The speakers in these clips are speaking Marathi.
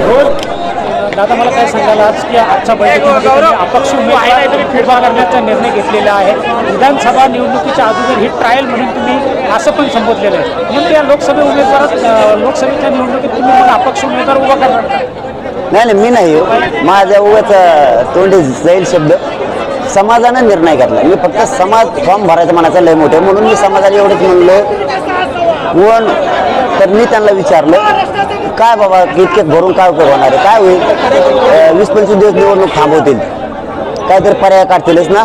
दादा मला काय सांगाल? आज की आजच्या बैठकीमध्ये अपक्ष उमेदवार उभा करण्याचा निर्णय घेतलेला आहे. विधानसभा निवडणुकीच्या अगोदर ही ट्रायल म्हणून तुम्ही असं पण संबोधलेलं आहे. म्हणून त्या लोकसभा उमेदवारात लोकसभेच्या निवडणुकीत तुम्ही मग अपक्ष उमेदवार उभा करणार का? नाही नाही मी नाही. माझ्या उगाच तोंडी जाईल शब्द. समाजानं निर्णय घेतला. मी फक्त समाज फॉर्म भरायचं म्हणायचं लय मोठे म्हणून मी समाजाला एवढंच म्हणलो. कोण? तर मी त्यांना विचारलं. काय बाबा इतके भरून काय उपयोग होणार आहे? काय होईल? वीस पंचवीस दिवस निवडणूक थांबवतील. काहीतरी पर्याय काढतीलच ना?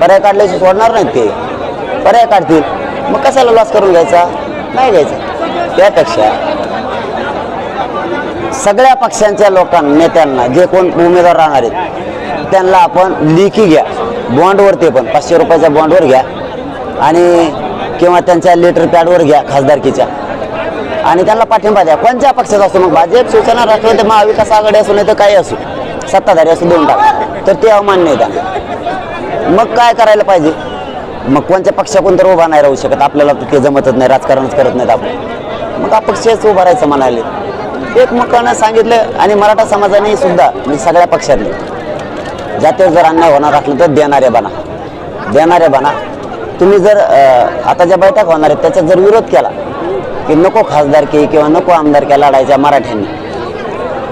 पर्याय काढल्याशी सोडणार नाहीत ते. पर्याय काढतील. मग कशाला लॉस करून घ्यायचा? नाही घ्यायचा. त्यापेक्षा सगळ्या पक्षांच्या लोकांना नेत्यांना जे कोण उमेदवार राहणार आहेत त्यांना आपण लिखी घ्या. बॉन्डवर ते पण पाचशे रुपयाच्या बॉन्डवर घ्या. आणि किंवा त्यांच्या लेटर पॅडवर घ्या खासदारकीच्या. आणि त्यांना पाठिंबा द्या. कोणत्या पक्षाचा असो मग भाजप शिवसेना राष्ट्रवादी महाविकास आघाडी असो नाही तर काही असो सत्ताधारी असो दोन टाक. तर ते अमान्य आहे त्यांना मग काय करायला पाहिजे? मग कोणत्या पक्षाकडून तर उभा नाही राहू शकत. आपल्याला तर ते जमतच नाही राजकारणच करत नाहीत आपण. मग अपक्षच उभा राहायचं म्हणाले. एकमेकांना सांगितलं आणि मराठा समाजाने सुद्धा म्हणजे सगळ्या पक्षातले जातीवर जर अन्याय होणार असलं तर देणारे बना. देणारे बना. तुम्ही जर आता ज्या बैठक होणार आहेत त्याचा जर विरोध केला की नको खासदारकी किंवा नको आमदारक्या लढायच्या मराठ्यांनी.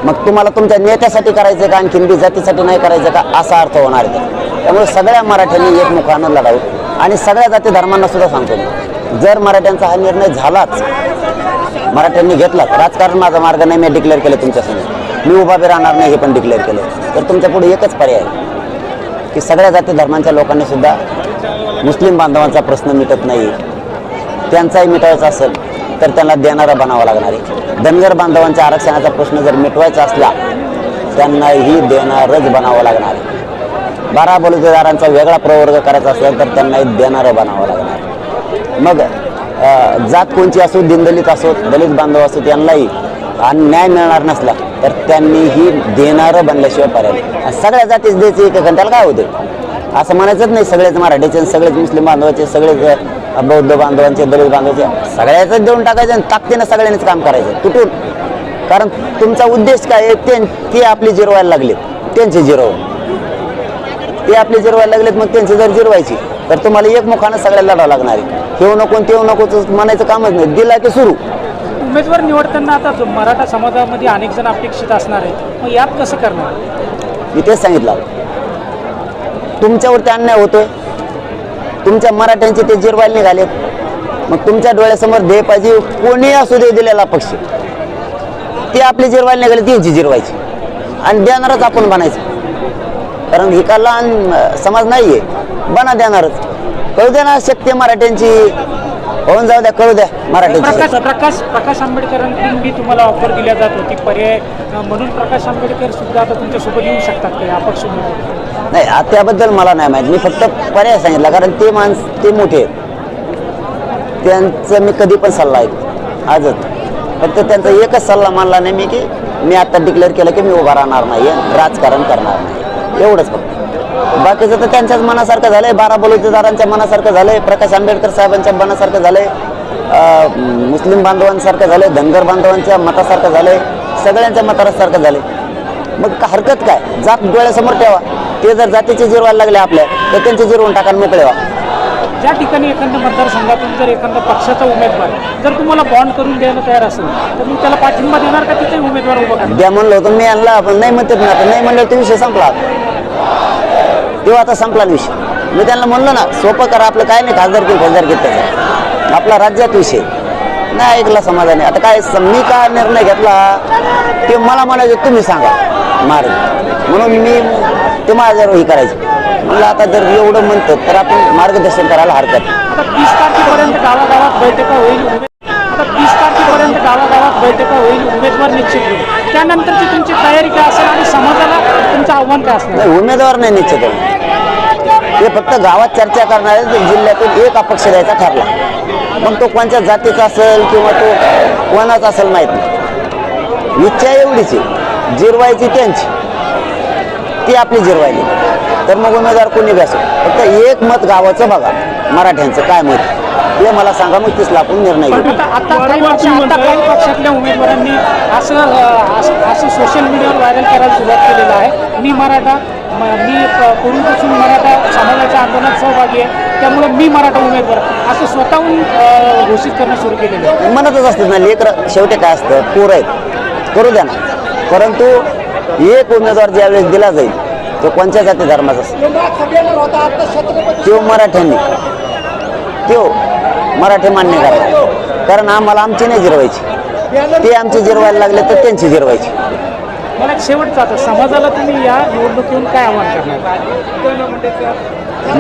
मग तुम्हाला तुमच्या नेत्यासाठी करायचं का आणखीन बी जातीसाठी नाही करायचं का? असा अर्थ होणार आहे. त्यामुळे सगळ्या मराठ्यांनी एकमुखानं लढावं. आणि सगळ्या जाती धर्मांना सुद्धा सांगतो जर मराठ्यांचा हा निर्णय झालाच मराठ्यांनी घेतला राजकारण माझा मार्ग नाही मी डिक्लेअर केलं तुमच्यासमोर मी उभा बी राहणार नाही हे पण डिक्लेअर केलं. तर तुमच्यापुढे एकच पर्याय आहे की सगळ्या जाती धर्मांच्या लोकांनी सुद्धा मुस्लिम बांधवांचा प्रश्न मिटत नाही. त्यांचाही मिटायचा असेल तर त्यांना देणारा बनावं लागणार आहे. धनगर बांधवांच्या आरक्षणाचा प्रश्न जर मिटवायचा असला त्यांनाही देणारच बनावं लागणार आहे. बारा बलुतेदारांचा वेगळा प्रवर्ग करायचा असला तर त्यांनाही देणारं बनावं लागणार मग जात कोणची असो दिनदलित असो दलित बांधव असो त्यांनाही आणि न्याय मिळणार नसला तर त्यांनीही देणारं बनल्याशिवाय पर्याय सगळ्या जातीच द्यायचे एक घंट्याला काय होते असं म्हणायचंच नाही सगळेच मराठीचे सगळेच मुस्लिम बांधवाचे सगळेच बौद्ध बांधवांचे दलित बांधवाचे सगळ्याच देऊन टाकायचं आणि ताकदीनं सगळ्यांनीच काम करायचं. तुटून. कारण तुमचा उद्देश काय आहे? ते ते आपली जिरवायला लागले त्यांचे जिरव ते आपले जिरवायला लागलेत मग त्यांची जर जिरवायची तर तुम्हाला एक मुखानं सगळ्याला लढावं लागणार आहे. ठेवू नको ठेवू नको म्हणायचं कामच नाही. दिला की सुरू. उमेदवार निवडताना आता मराठा समाजामध्ये अनेक जण अपेक्षित असणार आहेत मग यात कसं करणार? मी तेच सांगितलं. तुमच्यावरती अन्याय होतोय. तुमच्या मराठ्यांचे ते जिरवायला निघालेत. मग तुमच्या डोळ्यासमोर ध्येय पाहिजे कोणी असू दे दिलेला पक्ष. ते आपली जिरवायला निघाले त्यांची जिरवायची. आणि देणारच आपण बनायचं. कारण ही का लहान समाज नाही आहे बना देणारच. कळू द्या ना शक्ती मराठ्यांची होऊन जाऊ द्या कळू द्या प्रकाश मराठ्यांची प्रकाश प्रकाश आंबेडकरांकडून बी तुम्हाला ऑफर दिल्या जात होती. पर्याय म्हणून प्रकाश आंबेडकर सुद्धा आता तुमच्यासोबत येऊ शकतात का अपक्ष नाही आ- त्याबद्दल मला नाही माहीत. मी फक्त पर्याय सांगितला कारण ते माणस ते मोठे आहेत. त्यांचं मी कधी पण सल्ला ऐकतो. आजच. फक्त त्यांचा एकच सल्ला मानला नाही मी की मी आता डिक्लेअर केलं की मी उभा राहणार नाही राजकारण करणार नाही एवढंच फक्त. बाकीचं तर त्यांच्याच मनासारखं झालंय. बारा बलुतेदारांच्या मनासारखं झालंय. प्रकाश आंबेडकर साहेबांच्या मनासारखं झालंय. मुस्लिम बांधवांसारखं झालंय. धनगर बांधवांच्या मतासारखं झालंय. सगळ्यांच्या मतासारखं झालंय. मग हरकत काय? जात डोळ्यासमोर ठेवा. ते जर जातीचे जिरवायला लागले आपल्या तर त्यांचे जिरवून टाका मोकळे व्हा. ज्या ठिकाणी एखाद्या मतदारसंघातून जर एखादा पक्षाचा उमेदवार जर तुम्हाला बॉन्ड करून द्यायला तयार असेल तर मग त्याला पाठिंबा देणार का तिथे उमेदवार उभा द्या म्हणलं होतं मी आणला आपण नाही म्हणतात ना नाही म्हणलं तो विषय संपला. तेव्हा आता संपला विषय. मी त्यांना म्हणलं ना सोपं करा आपलं काय नाही खासदार की खासदार त्याचा. आपला राज्यात विषय. नाही ऐकला समाजाने. आता काय मी का निर्णय घेतला? ते मला म्हणायचं तुम्ही सांगा. मार्ग म्हणून मी ते माझ्यावर हे करायचं. म्हणलं आता जर एवढं म्हणतं तर आपण मार्गदर्शन करायला हरकत नाही. गावागावात बैठका होईल उमेदवार निश्चित होईल. त्यानंतरची तुमची तयारी काय असेल आणि समाजाला तुमचं आव्हान काय असेल? नाही उमेदवार नाही निश्चित होणार. ते फक्त गावात चर्चा करणारे जिल्ह्यातून एक अपक्ष द्यायचा ठरला मग तो कोणत्या जातीचा असेल किंवा तो कोणाचा असेल माहीत नाही. इच्छा एवढीच आहे. जिरवायची त्यांची. ती आपली जिरवायली तर मग उमेदवार कोणी बी फक्त एक मत गावाचं बघा मराठ्यांचं. काय मत ते मला सांगा मग तीसला आपण निर्णय घेऊ आता आता काही पक्ष आता काही पक्षातल्या उमेदवारांनी असं असं असं सोशल मीडियावर व्हायरल करायला सुरुवात केलेलं आहे. मी मराठा म- मी प- पूर्वीपासून मराठा समाजाच्या आंदोलनात सहभागी आहे त्यामुळे मी मराठा उमेदवार. असं स्वतःहून अं, घोषित करणं सुरू केलेलं आहे. म्हणतच असते ना लेकर शेवटी काय असतं पोर आहेत. करू द्या ना. परंतु एक उमेदवार ज्यावेळेस दिला जाईल तो कोणत्या जाती धर्माचा असेल? तो मराठ्यांनी. तो मराठी मान्य करा. कारण आम्हाला आमची नाही जिरवायची. ते आमची जिरवायला लागले तर त्यांची जिरवायची. मला शेवटचं आता समाजाला तुम्ही या काय आव्हान करणार?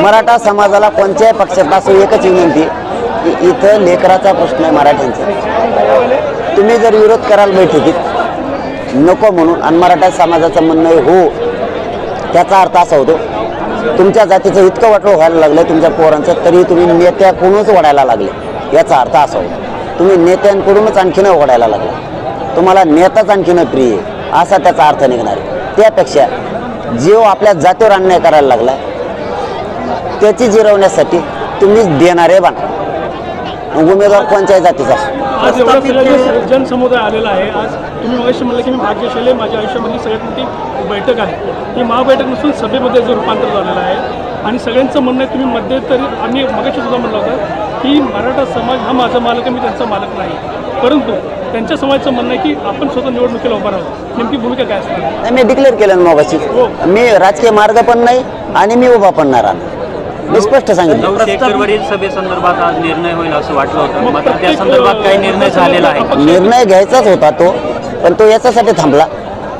मराठा समाजाला कोणत्याही पक्षात असो एकच विनंती की इथं लेकराचा प्रश्न आहे मराठ्यांचा. तुम्ही जर विरोध कराल बैठकीत नको म्हणून आणि मराठा समाजाचं म्हणणं हो त्याचा अर्थ असा होतो तुमच्या जातीचं इतकं वाटलं व्हायला लागलं तुमच्या पोरांचं तरी तुम्ही नेत्याकडूनच ओढायला लागले. याचा अर्थ असा होता. तुम्ही नेत्यांकडूनच आणखीन ओढायला लागला. तुम्हाला नेताच आणखीन प्रिय आहे. असा त्याचा अर्थ निघणार आहे. त्यापेक्षा जीव आपल्या जातीवर अन्याय करायला लागला त्याची जिरवण्यासाठी तुम्हीच देणारे बना. उमेदवार कोणत्याही जातीचा आज एवढा सगळा जे जनसमुदाय आलेला आहे. आज तुम्ही मगाशी म्हणलं की मी भाग्यशाली आहे, माझ्या आयुष्यामधली सगळ्यात मोठी बैठक आहे. ही महाबैठक नसून सभेमध्ये जो रूपांतर झालेलं आहे. आणि सगळ्यांचं म्हणणं आहे तुम्ही मध्यंतरी आम्ही मगाशी सुद्धा म्हणलं होतं की मराठा समाज हा माझा मालक आहे मी त्यांचा मालक नाही. परंतु त्यांच्या समाजाचं म्हणणं आहे की आपण स्वतः निवडणुकीला उभा राहू. नेमकी भूमिका काय असणार नाही, मी डिक्लेअर केलं मगाशी. मी राजकीय मार्ग पण नाही आणि मी उभा पण नाही राहणार. मी स्पष्ट सांगितलं फेब्रुवारी सभेसंदर्भात आज निर्णय होईल असं वाटलं होतं. मात्र त्या संदर्भात काही निर्णय झालेला आहे. निर्णय घ्यायचाच होता तो पण तो याच्यासाठी थांबला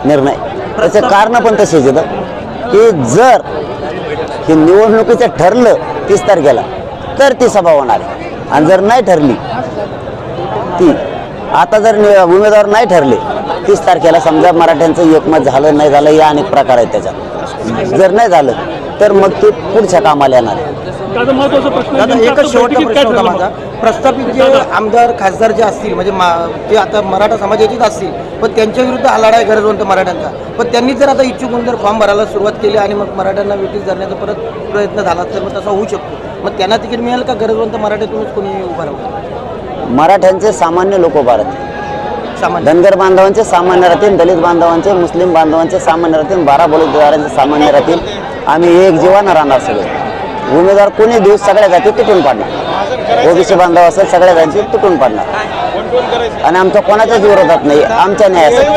निर्णय. त्याचे कारण पण तसेच येतं की जर हे निवडणुकीचं ठरलं तीस तारखेला तर ती सभा होणार आहे. आणि जर नाही ठरली ती आता जर नि- उमेदवार नाही ठरले तीस तारखेला समजा मराठ्यांचं एकमत झालं नाही झालं या अनेक प्रकार आहेत त्याच्यात. जर नाही झालं तर मग ते पुढच्या कामाला येणार. आहे दादा महत्त्वाचा प्रश्न आहे, दादा नेमकं एकच आता शेवटचा बैठकीत काय प्रश्न होता ठरलं माझा. मग? प्रस्थापित जे आमदार खासदार जे असतील म्हणजे मा- जे आता मराठा समाजाचेच असतील पण त्यांच्या विरुद्ध हा लढा आहे गरजवंत मराठ्यांचा. पण त्यांनी जर आता इच्छुक जर फॉर्म भरायला सुरुवात केली आणि मग मराठ्यांना वेटीस धरण्याचा परत प्रयत्न झाला तर मग तसा होऊ शकतो. मग त्यांना तिकीट मिळेल का? गरजवंत मराठ्यातूनच कोणी उभा राहू मराठ्यांचे सामान्य लोक उभा राहतील. सामान्य. धनगर बांधवांचे सामान्य राहतील दलित बांधवांचे मुस्लिम बांधवांचे सामान्य राहतील बारा बलुतेदारांचे सामान्य राहतील. आम्ही एक जीवानं राहणार सगळे. उमेदवार कोणी दिवस सगळ्या जाती तुटून पाडणार. ओबीसी बांधव असेल सगळ्या जाती तुटून पाडणार. आणि आमच्या कोणाच्याच विरोधात नाही आमच्या न्यायासाठी.